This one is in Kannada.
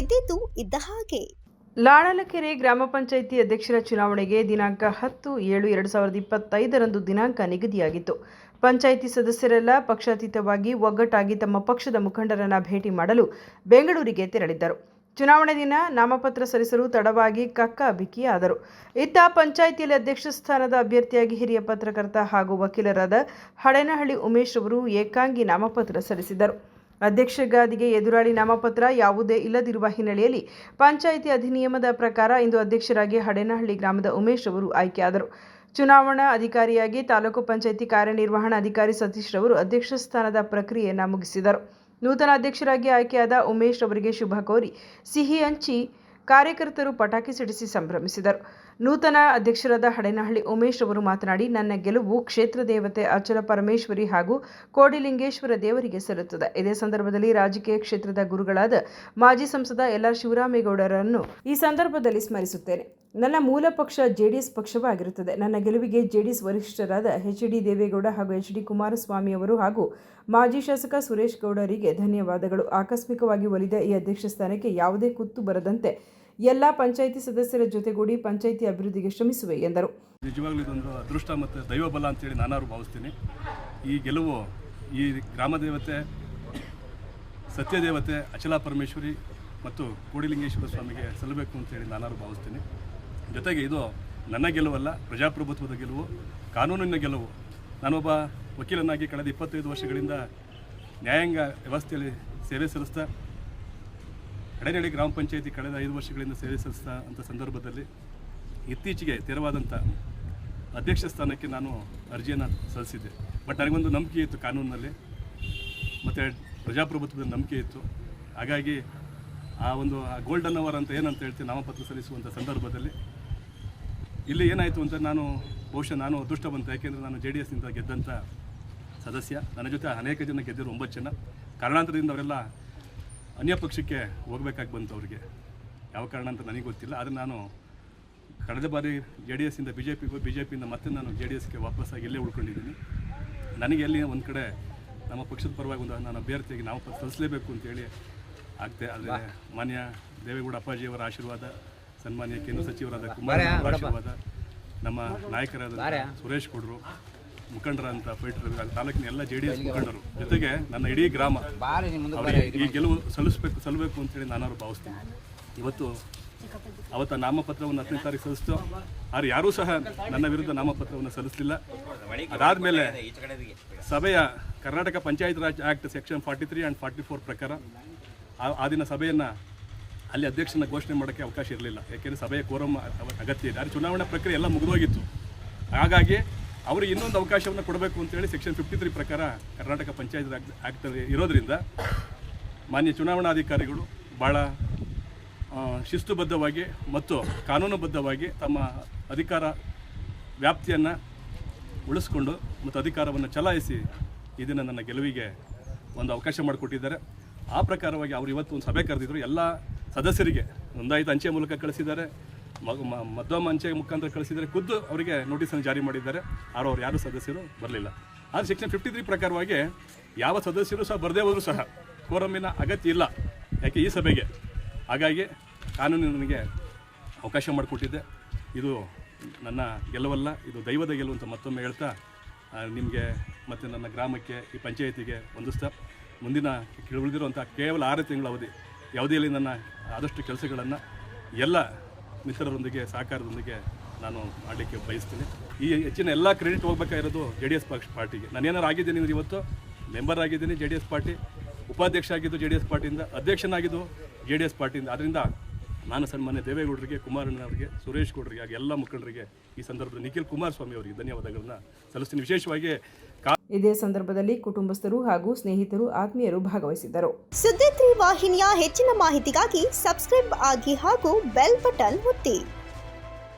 ಇದ್ದಿದ್ದು ಇದ್ದ ಹಾಗೆ. ಲಾಳಲಕೆರೆ ಗ್ರಾಮ ಪಂಚಾಯಿತಿ ಅಧ್ಯಕ್ಷರ ಚುನಾವಣೆಗೆ ದಿನಾಂಕ ಹತ್ತು ಏಳು ಎರಡು ಸಾವಿರದ ಇಪ್ಪತ್ತೈದರಂದು ದಿನಾಂಕ ನಿಗದಿಯಾಗಿತ್ತು. ಪಂಚಾಯಿತಿ ಸದಸ್ಯರೆಲ್ಲ ಪಕ್ಷಾತೀತವಾಗಿ ಒಗ್ಗಟ್ಟಾಗಿ ತಮ್ಮ ಪಕ್ಷದ ಮುಖಂಡರನ್ನ ಭೇಟಿ ಮಾಡಲು ಬೆಂಗಳೂರಿಗೆ ತೆರಳಿದ್ದರು. ಚುನಾವಣೆ ದಿನ ನಾಮಪತ್ರ ಸಲ್ಲಿಸಲು ತಡವಾಗಿ ಕಕ್ಕ ಬಿಕ್ಕಿಯಾದರು. ಇತ್ತ ಪಂಚಾಯಿತಿಯಲ್ಲಿ ಅಧ್ಯಕ್ಷ ಸ್ಥಾನದ ಅಭ್ಯರ್ಥಿಯಾಗಿ ಹಿರಿಯ ಪತ್ರಕರ್ತ ಹಾಗೂ ವಕೀಲರಾದ ಹಡೇನಹಳ್ಳಿ ಉಮೇಶ್ ಅವರು ಏಕಾಂಗಿ ನಾಮಪತ್ರ ಸಲ್ಲಿಸಿದರು ಅಧ್ಯಕ್ಷ ಗಾದಿಗೆ ಎದುರಾಳಿ ನಾಮಪತ್ರ ಯಾವುದೇ ಇಲ್ಲದಿರುವ ಹಿನ್ನೆಲೆಯಲ್ಲಿ ಪಂಚಾಯಿತಿ ಅಧಿನಿಯಮದ ಪ್ರಕಾರ ಇಂದು ಅಧ್ಯಕ್ಷರಾಗಿ ಹಡೇನಹಳ್ಳಿ ಗ್ರಾಮದ ಉಮೇಶ್ ಅವರು ಆಯ್ಕೆಯಾದರು. ಚುನಾವಣಾ ಅಧಿಕಾರಿಯಾಗಿ ತಾಲೂಕು ಪಂಚಾಯಿತಿ ಕಾರ್ಯನಿರ್ವಹಣಾಧಿಕಾರಿ ಸತೀಶ್ ರವರು ಅಧ್ಯಕ್ಷ ಸ್ಥಾನದ ಪ್ರಕ್ರಿಯೆಯನ್ನು ಮುಗಿಸಿದರು. ನೂತನ ಅಧ್ಯಕ್ಷರಾಗಿ ಆಯ್ಕೆಯಾದ ಉಮೇಶ್ ಅವರಿಗೆ ಶುಭ ಕೋರಿ ಸಿಹಿ ಹಂಚಿ ಕಾರ್ಯಕರ್ತರು ಪಟಾಕಿ ಸಿಡಿಸಿ ಸಂಭ್ರಮಿಸಿದರು. ನೂತನ ಅಧ್ಯಕ್ಷರಾದ ಹಡೇನಹಳ್ಳಿ ಉಮೇಶ್ ಅವರು ಮಾತನಾಡಿ, ನನ್ನ ಗೆಲುವು ಕ್ಷೇತ್ರ ದೇವತೆ ಅಚಲ ಪರಮೇಶ್ವರಿ ಹಾಗೂ ಕೋಡಿಲಿಂಗೇಶ್ವರ ದೇವರಿಗೆ ಸಲ್ಲುತ್ತದೆ. ಇದೇ ಸಂದರ್ಭದಲ್ಲಿ ರಾಜಕೀಯ ಕ್ಷೇತ್ರದ ಗುರುಗಳಾದ ಮಾಜಿ ಸಂಸದ ಎಲ್ ಆರ್ ಶಿವರಾಮೇಗೌಡರನ್ನು ಈ ಸಂದರ್ಭದಲ್ಲಿ ಸ್ಮರಿಸುತ್ತೇನೆ. ನನ್ನ ಮೂಲ ಪಕ್ಷ ಜೆಡಿಎಸ್ ಪಕ್ಷವಾಗಿರುತ್ತದೆ. ನನ್ನ ಗೆಲುವಿಗೆ ಜೆಡಿಎಸ್ ವರಿಷ್ಠರಾದ ಎಚ್ ಡಿ ದೇವೇಗೌಡ ಹಾಗೂ ಎಚ್ ಡಿ ಕುಮಾರಸ್ವಾಮಿ ಅವರು ಹಾಗೂ ಮಾಜಿ ಶಾಸಕ ಸುರೇಶ್ ಗೌಡರಿಗೆ ಧನ್ಯವಾದಗಳು. ಆಕಸ್ಮಿಕವಾಗಿ ಒಲಿದ ಈ ಅಧ್ಯಕ್ಷ ಸ್ಥಾನಕ್ಕೆ ಯಾವುದೇ ಕುತ್ತು ಬರದಂತೆ ಎಲ್ಲ ಪಂಚಾಯಿತಿ ಸದಸ್ಯರ ಜೊತೆಗೂಡಿ ಪಂಚಾಯಿತಿ ಅಭಿವೃದ್ಧಿಗೆ ಶ್ರಮಿಸುವೆ, ಎಂದರು. ನಿಜವಾಗ್ಲೂ ಇದೊಂದು ಅದೃಷ್ಟ ಮತ್ತು ದೈವಬಲ ಅಂತೇಳಿ ನಾನಾರು ಭಾವಿಸ್ತೀನಿ. ಈ ಗೆಲುವು ಈ ಗ್ರಾಮ ದೇವತೆ ಸತ್ಯದೇವತೆ ಅಚಲಾ ಪರಮೇಶ್ವರಿ ಮತ್ತು ಕೋಡಿಲಿಂಗೇಶ್ವರ ಸ್ವಾಮಿಗೆ ಸಲ್ಲಬೇಕು ಅಂತೇಳಿ ನಾನಾರು ಭಾವಿಸ್ತೀನಿ. ಜೊತೆಗೆ ಇದು ನನ್ನ ಗೆಲುವಲ್ಲ, ಪ್ರಜಾಪ್ರಭುತ್ವದ ಗೆಲುವು, ಕಾನೂನಿನ ಗೆಲುವು. ನಾನೊಬ್ಬ ವಕೀಲನಾಗಿ ಕಳೆದ ಇಪ್ಪತ್ತೈದು ವರ್ಷಗಳಿಂದ ನ್ಯಾಯಾಂಗ ವ್ಯವಸ್ಥೆಯಲ್ಲಿ ಸೇವೆ ಸಲ್ಲಿಸ್ತಾ ಎಡೆನಡಿ ಗ್ರಾಮ ಪಂಚಾಯಿತಿ ಕಳೆದ ಐದು ವರ್ಷಗಳಿಂದ ಸೇವೆ ಸಲ್ಲಿಸ್ತಾ ಅಂತ ಸಂದರ್ಭದಲ್ಲಿ ಇತ್ತೀಚೆಗೆ ತೆರವಾದಂಥ ಅಧ್ಯಕ್ಷ ಸ್ಥಾನಕ್ಕೆ ನಾನು ಅರ್ಜಿಯನ್ನು ಸಲ್ಲಿಸಿದ್ದೆ. ಬಟ್ ನನಗೊಂದು ನಂಬಿಕೆ ಇತ್ತು ಕಾನೂನಿನಲ್ಲಿ. ಮತ್ತು ಪ್ರಜಾಪ್ರಭುತ್ವದ ನಂಬಿಕೆ ಇತ್ತು. ಹಾಗಾಗಿ ಆ ಒಂದು ಆ ಗೋಲ್ಡನ್ ಅವರ್ ಅಂತ ಏನಂತ ಹೇಳ್ತೀನಿ ನಾಮಪತ್ರ ಸಲ್ಲಿಸುವಂಥ ಸಂದರ್ಭದಲ್ಲಿ ಇಲ್ಲಿ ಏನಾಯಿತು ಅಂತ ನಾನು ಬಹುಶಃ ನಾನು ಅದೃಷ್ಟ ಬಂತು ಯಾಕೆಂದರೆ ನಾನು ಜೆ ಡಿ ಎಸ್ನಿಂದ ಗೆದ್ದಂಥ ಸದಸ್ಯ. ನನ್ನ ಜೊತೆ ಅನೇಕ ಜನ ಗೆದ್ದರು ಒಂಬತ್ತು ಜನ. ಕಾರಣಾಂತರದಿಂದ ಅವರೆಲ್ಲ ಅನ್ಯ ಪಕ್ಷಕ್ಕೆ ಹೋಗ್ಬೇಕಾಗಿ ಬಂತು ಅವರಿಗೆ ಯಾವ ಕಾರಣ ಅಂತ ನನಗೆ ಗೊತ್ತಿಲ್ಲ. ಆದರೆ ನಾನು ಕಳೆದ ಬಾರಿ ಜೆ ಡಿ ಎಸ್ಸಿಂದ ಬಿ ಜೆ ಪಿಗೂ ಬಿ ಜೆ ಪಿಯಿಂದ ಮತ್ತೆ ನಾನು ಜೆ ಡಿ ಎಸ್ಗೆ ವಾಪಸ್ಸಾಗಿ ಇಲ್ಲೇ ಉಳ್ಕೊಂಡಿದ್ದೀನಿ. ನನಗೆ ಎಲ್ಲಿ ಒಂದು ಕಡೆ ನಮ್ಮ ಪಕ್ಷದ ಪರವಾಗಿ ಒಂದು ನಾನು ಅಭ್ಯರ್ಥಿಯಾಗಿ ನಾವು ಸಲ್ಲಿಸಲೇಬೇಕು ಅಂತೇಳಿ ಆಗ್ತೆ. ಆದರೆ ಮಾನ್ಯ ದೇವೇಗೌಡ ಅಪ್ಪಾಜಿಯವರ ಆಶೀರ್ವಾದ ಸನ್ಮಾನ್ಯ ಕೇಂದ್ರ ಸಚಿವರಾದ ಕುಮಾರ ಆಶೀರ್ವಾದ ನಮ್ಮ ನಾಯಕರಾದ ಸುರೇಶ್ ಗೌಡರು ಮುಖಂಡರಂತ ಫೈಟರ್ ತಾಲೂಕಿನ ಎಲ್ಲ ಜೆ ಡಿ ಎಸ್ ಮುಖಂಡರು. ಜೊತೆಗೆ ನನ್ನ ಇಡೀ ಗ್ರಾಮ. ಅವರಿಗೆ ಈ ಗೆಲುವು ಸಲ್ಲಿಸಬೇಕು ಸಲ್ಲಬೇಕು ಅಂತೇಳಿ ಅವರು ಭಾವಿಸ್ತೀನಿ. ಇವತ್ತು ಅವತ್ತ ನಾಮಪತ್ರವನ್ನು ಹತ್ತನೇ ತಾರೀಕು ಸಲ್ಲಿಸ್ತು. ಆದ್ರೆ ಯಾರೂ ಸಹ ನನ್ನ ವಿರುದ್ಧ ನಾಮಪತ್ರವನ್ನು ಸಲ್ಲಿಸಲಿಲ್ಲ. ಅದಾದಮೇಲೆ ಸಭೆಯ Karnataka Panchayat Raj Act section forty three and forty four ಪ್ರಕಾರ ಆ- ಆ ದಿನ ಸಭೆಯನ್ನು ಅಲ್ಲಿ ಅಧ್ಯಕ್ಷನ ಘೋಷಣೆ ಮಾಡೋಕ್ಕೆ ಅವಕಾಶ ಇರಲಿಲ್ಲ. ಯಾಕೆಂದರೆ ಸಭೆಯ ಕೋರಂ ಅಗತ್ಯ ಇದೆ ಆದರೆ ಚುನಾವಣಾ ಪ್ರಕ್ರಿಯೆ ಎಲ್ಲ ಮುಗಿದೋಗಿತ್ತು. ಹಾಗಾಗಿ ಅವರಿಗೆ ಇನ್ನೊಂದು ಅವಕಾಶವನ್ನು ಕೊಡಬೇಕು ಅಂತೇಳಿ ಸೆಕ್ಷನ್ ಫಿಫ್ಟಿ ತ್ರೀ ಪ್ರಕಾರ ಕರ್ನಾಟಕ ಪಂಚಾಯತ್ ಆಗ್ತದೆ ಇರೋದರಿಂದ ಮಾನ್ಯ ಚುನಾವಣಾಧಿಕಾರಿಗಳು ಭಾಳ ಶಿಸ್ತುಬದ್ಧವಾಗಿ ಮತ್ತು ಕಾನೂನುಬದ್ಧವಾಗಿ ತಮ್ಮ ಅಧಿಕಾರ ವ್ಯಾಪ್ತಿಯನ್ನು ಉಳಿಸ್ಕೊಂಡು ಮತ್ತು ಅಧಿಕಾರವನ್ನು ಚಲಾಯಿಸಿ ಇದನ್ನು ನನ್ನ ಗೆಲುವಿಗೆ ಒಂದು ಅವಕಾಶ ಮಾಡಿಕೊಟ್ಟಿದ್ದಾರೆ. ಆ ಪ್ರಕಾರವಾಗಿ ಅವರು ಇವತ್ತು ಒಂದು ಸಭೆ ಕರೆದಿದ್ದರು ಎಲ್ಲ ಸದಸ್ಯರಿಗೆ ನೋಂದಾಯಿತ ಅಂಚೆ ಮೂಲಕ ಕಳಿಸಿದ್ದಾರೆ. ಮ- ಮ- ಮಧ್ಯಮ ಅಂಚೆ ಮುಖಾಂತರ ಕಳಿಸಿದರೆ ಖುದ್ದು ಅವರಿಗೆ ನೋಟಿಸನ್ನು ಜಾರಿ ಮಾಡಿದ್ದಾರೆ. ಆರೋ ಅವ್ರು ಯಾರು ಸದಸ್ಯರು ಬರಲಿಲ್ಲ. ಆದರೆ ಸೆಕ್ಷನ್ ಫಿಫ್ಟಿ ತ್ರೀ ಪ್ರಕಾರವಾಗಿ ಯಾವ ಸದಸ್ಯರು ಸಹ ಬರದೇ ಹೋದರೂ ಸಹ ಕೋರಮ್ಮಿನ ಅಗತ್ಯ ಇಲ್ಲ. ಯಾಕೆ ಈ ಸಭೆಗೆ? ಹಾಗಾಗಿ ಕಾನೂನು ನನಗೆ ಅವಕಾಶ ಮಾಡಿಕೊಟ್ಟಿದ್ದೆ ಇದು ನನ್ನ ಗೆಲುವಲ್ಲ, ಇದು ದೈವದ ಗೆಲುವು ಅಂತ ಮತ್ತೊಮ್ಮೆ ಹೇಳ್ತಾ ನಿಮಗೆ ಮತ್ತು ನನ್ನ ಗ್ರಾಮಕ್ಕೆ, ಈ ಪಂಚಾಯತಿಗೆ ಹೊಂದಿಸ್ತಾ ಮುಂದಿನ ಉಳಿದಿರುವಂಥ ಕೇವಲ ಆರು ತಿಂಗಳ ಅವಧಿ ಯಾವುದೇ ನನ್ನ ಆದಷ್ಟು ಕೆಲಸಗಳನ್ನು ಎಲ್ಲ ಮಿತ್ರರೊಂದಿಗೆ, ಸಹಕಾರದೊಂದಿಗೆ ನಾನು ಮಾಡಲಿಕ್ಕೆ ಬಯಸ್ತೀನಿ. ಈ ಹೆಚ್ಚಿನ ಎಲ್ಲ ಕ್ರೆಡಿಟ್ ಹೋಗ್ಬೇಕಾಗಿರೋದು ಜೆ ಡಿ ಎಸ್ ಪಕ್ಷ ಪಾರ್ಟಿಗೆ. ನಾನು ಏನಾರು ಆಗಿದ್ದೀನಿ ಇವತ್ತು? ಮೆಂಬರ್ ಆಗಿದ್ದೀನಿ ಜೆ ಡಿ ಎಸ್ ಪಾರ್ಟಿ. ಉಪಾಧ್ಯಕ್ಷ ಆಗಿದ್ದು ಜೆ ಡಿ ಎಸ್ ಪಾರ್ಟಿಯಿಂದ, ಅಧ್ಯಕ್ಷನಾಗಿದ್ದು ಜೆ ಡಿ ಎಸ್ ಪಾರ್ಟಿಯಿಂದ. ಅದರಿಂದ ನಾನು ಸನ್ಮಾನ್ಯ ದೇವೇಗೌಡರಿಗೆ ಕುಮಾರಣ್ಣವರಿಗೆ ಸುರೇಶ್ ಗೌಡರಿಗೆ ಹಾಗೆ ಎಲ್ಲ ಮುಖಂಡರಿಗೆ ಈ ಸಂದರ್ಭದಲ್ಲಿ ನಿಖಿಲ್ ಕುಮಾರಸ್ವಾಮಿ ಅವರಿಗೆ ಧನ್ಯವಾದಗಳನ್ನು ಸಲ್ಲಿಸ್ತೀನಿ. ವಿಶೇಷವಾಗಿ ಕಾ ಇದೇ ಸಂದರ್ಭದಲ್ಲಿ ಕುಟುಂಬಸ್ಥರು ಹಾಗೂ ಸ್ನೇಹಿತರು ಆತ್ಮೀಯರು ಭಾಗವಹಿಸಿದ್ದರು. ಸುದ್ದಿ ತ್ರೀ ವಾಹಿನಿಯ ಹೆಚ್ಚಿನ ಮಾಹಿತಿಗಾಗಿ ಸಬ್ಸ್ಕ್ರೈಬ್ ಆಗಿ ಹಾಗೂ ಬೆಲ್ ಬಟನ್ ಒತ್ತಿ.